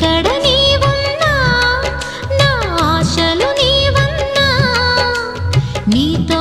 ఇక్కడ నీవున్నా నా ఆశలు నీవన్నా. నీతో